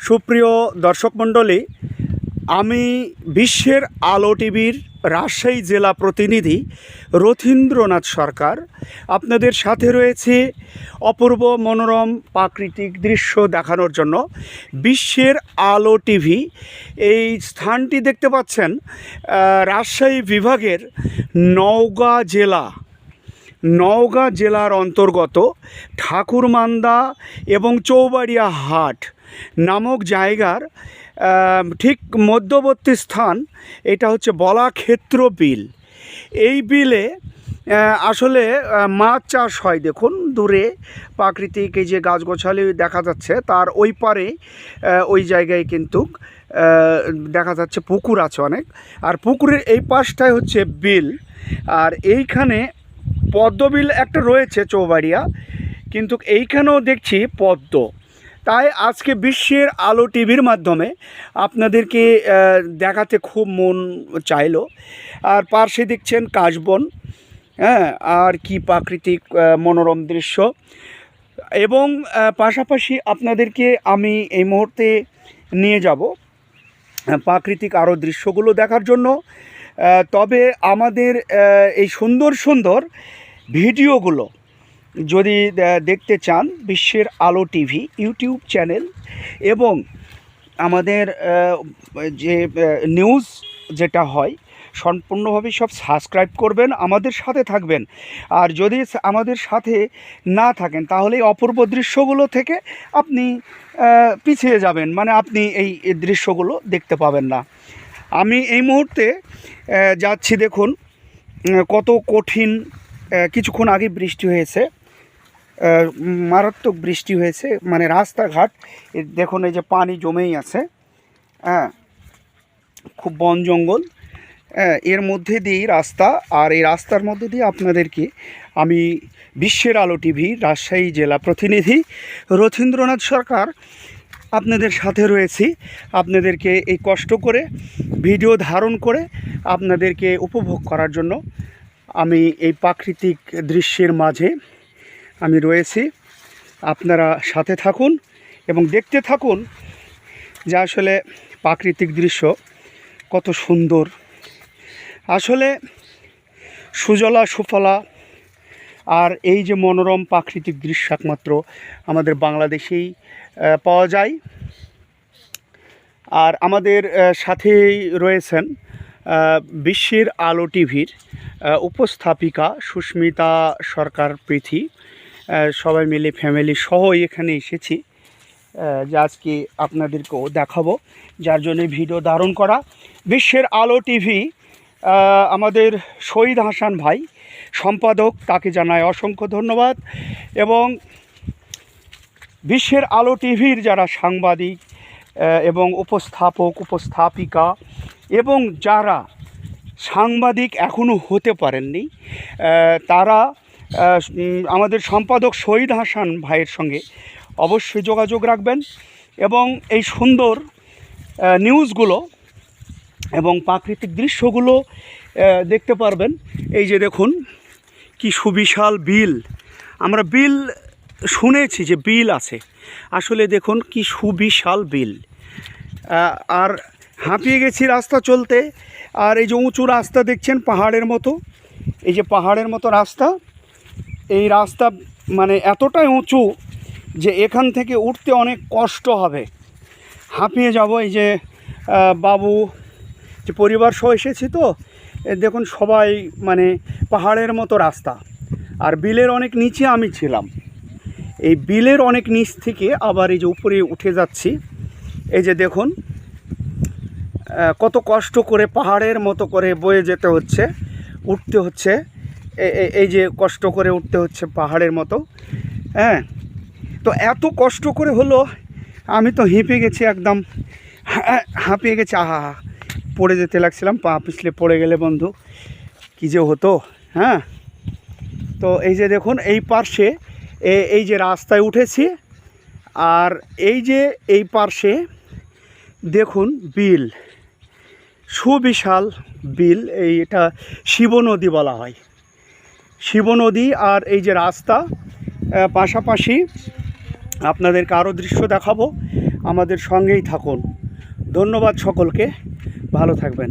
সুপ্রিয় দর্শক মণ্ডলী, আমি বিশ্বের আলো টিভির রাজশাহী জেলা প্রতিনিধি রথীন্দ্রনাথ সরকার। আপনাদের সাথে রয়েছে অপূর্ব মনোরম প্রাকৃতিক দৃশ্য দেখানোর জন্য বিশ্বের আলো টিভি। এই স্থানটি দেখতে পাচ্ছেন রাজশাহী বিভাগের নওগাঁ জেলা। নওগাঁ জেলার অন্তর্গত ঠাকুরমান্দা এবং চৌবাড়িয়া হাট। নামক জায়গার ঠিক মধ্যবর্তী স্থান, এটা হচ্ছে বলাক্ষেত্র বিল। এই বিলে আসলে মাছ চাষ হয়। দেখুন, দূরে প্রাকৃতিক এই যে গাছগোছালি দেখা যাচ্ছে, তার ওই পারে ওই জায়গায় কিন্তু দেখা যাচ্ছে পুকুর আছে অনেক। আর পুকুরের এই পাশটায় হচ্ছে বিল। আর এইখানে পদ্মবিল একটা রয়েছে চৌবাড়িয়া, কিন্তু এইখানেও দেখছি পদ্ম। তাই আজকে বিশ্বের আলো টিভির মাধ্যমে আপনাদেরকে দেখাতে খুব মন চাইলো। আর পার্শ্বে দেখছেন কাশবন হ্যাঁ আর কি প্রাকৃতিক মনোরম দৃশ্য। এবং পাশাপাশি আপনাদেরকে আমি এই মুহূর্তে নিয়ে যাব প্রাকৃতিক আরও দৃশ্যগুলো দেখার জন্য। তবে আমাদের এই সুন্দর সুন্দর ভিডিওগুলো যদি দেখতে চান বিশ্বের আলো টিভি, ইউটিউব চ্যানেল এবং আমাদের যে নিউজ যেটা হয়, সম্পূর্ণভাবে সব সাবস্ক্রাইব করবেন, আমাদের সাথে থাকবেন। আর যদি আমাদের সাথে না থাকেন, তাহলে অপূর্ব দৃশ্যগুলো থেকে আপনি পিছিয়ে যাবেন। মানে আপনি এই দৃশ্যগুলো দেখতে পাবেন না। আমি এই মুহূর্তে যাচ্ছি দেখুন কত কঠিন কিছুক্ষণ আগে বৃষ্টি হয়েছে। মারাত্মক বৃষ্টি হয়েছে মানে রাস্তাঘাট দেখুন এই যে পানি জমেই আছে হ্যাঁ খুব বন জঙ্গল হ্যাঁ এর মধ্যে দিয়েই রাস্তা, আর এই রাস্তার মধ্যে দিয়ে আপনাদেরকে আমি বিশ্বের আলো টিভি, রাজশাহী জেলা প্রতিনিধি রথীন্দ্রনাথ সরকার আপনাদের সাথে রয়েছি। আপনাদেরকে এই কষ্ট করে, ভিডিও ধারণ করে আপনাদেরকে উপভোগ করার জন্য আমি এই প্রাকৃতিক দৃশ্যের মাঝে আমি রয়েছি। আপনারা সাথে থাকুন এবং দেখতে থাকুন যে আসলে প্রাকৃতিক দৃশ্য কত সুন্দর। আসলে সুজলা সুফলা আর এই যে মনোরম প্রাকৃতিক দৃশ্য একমাত্র আমাদের বাংলাদেশেই পাওয়া যায়। আর আমাদের সাথেই রয়েছেন বিশ্বের আলো টিভির উপস্থাপিকা সুস্মিতা সরকার আহ, সবাই মিলে ফ্যামিলি সহ এখানে এসেছি। যে আজকে আপনাদেরকেও দেখাবো। যার জন্য ভিডিও ধারণ করা বিশ্বের আলো টিভি আমাদের শহীদ হাসান ভাই, সম্পাদক, তাকে জানায় অসংখ্য ধন্যবাদ। এবং বিশ্বের আলো টিভির যারা সাংবাদিক এবং উপস্থাপক, উপস্থাপিকা, এবং যারা সাংবাদিক এখনও হতে পারেননি তারা আমাদের সম্পাদক শহীদ হাসান ভাইয়ের সঙ্গে অবশ্যই যোগাযোগ রাখবেন এবং এই সুন্দর নিউজগুলো এবং প্রাকৃতিক দৃশ্যগুলো দেখতে পারবেন। এই যে দেখুন, কি সুবিশাল বিল। আমরা বিল শুনেছি যে বিল আছে। আসলে দেখুন, কি সুবিশাল বিল। আর হাঁপিয়ে গেছি রাস্তা চলতে। আর এই যে উঁচু রাস্তা দেখছেন, পাহাড়ের মতো। এই যে পাহাড়ের মতো রাস্তা। এই রাস্তা মানে এতটাই উঁচু যে এখান থেকে উঠতে অনেক কষ্ট হবে। হাঁপিয়ে যাব এই যে বাবু, যে পরিবার সহ এসেছি তো দেখুন সবাই মানে পাহাড়ের মতো রাস্তা। আর বিলের অনেক নিচে আমি ছিলাম। এই বিলের অনেক নিচ থেকে আবার এই যে উপরে উঠে যাচ্ছি। এই যে দেখুন কত কষ্ট করে পাহাড়ের মতো করে বয়ে যেতে হচ্ছে, উঠতে হচ্ছে। এই যে কষ্ট করে উঠতে হচ্ছে পাহাড়ের মতো হ্যাঁ? তো এত কষ্ট করে হলো, আমি তো হেঁপে গেছি একদম হা- হাঁপিয়ে গেছি, আহা, পড়ে যেতে লাগছিলাম, পা পিছলে পড়ে গেলে বন্ধু, কী যে হতো হ্যাঁ? তো এই যে দেখুন, এই পার্শ্বে এই যে রাস্তায় উঠেছি, আর এই যে এই পার্শ্বে, দেখুন বিল, সুবিশাল বিল, এইটা শিব নদী বলা হয়। শিব নদী আর এই যে রাস্তা পাশাপাশি আপনাদেরকে আরও দৃশ্য দেখাবো। আমাদের সঙ্গেই থাকুন। ধন্যবাদ সকলকে। ভালো থাকবেন।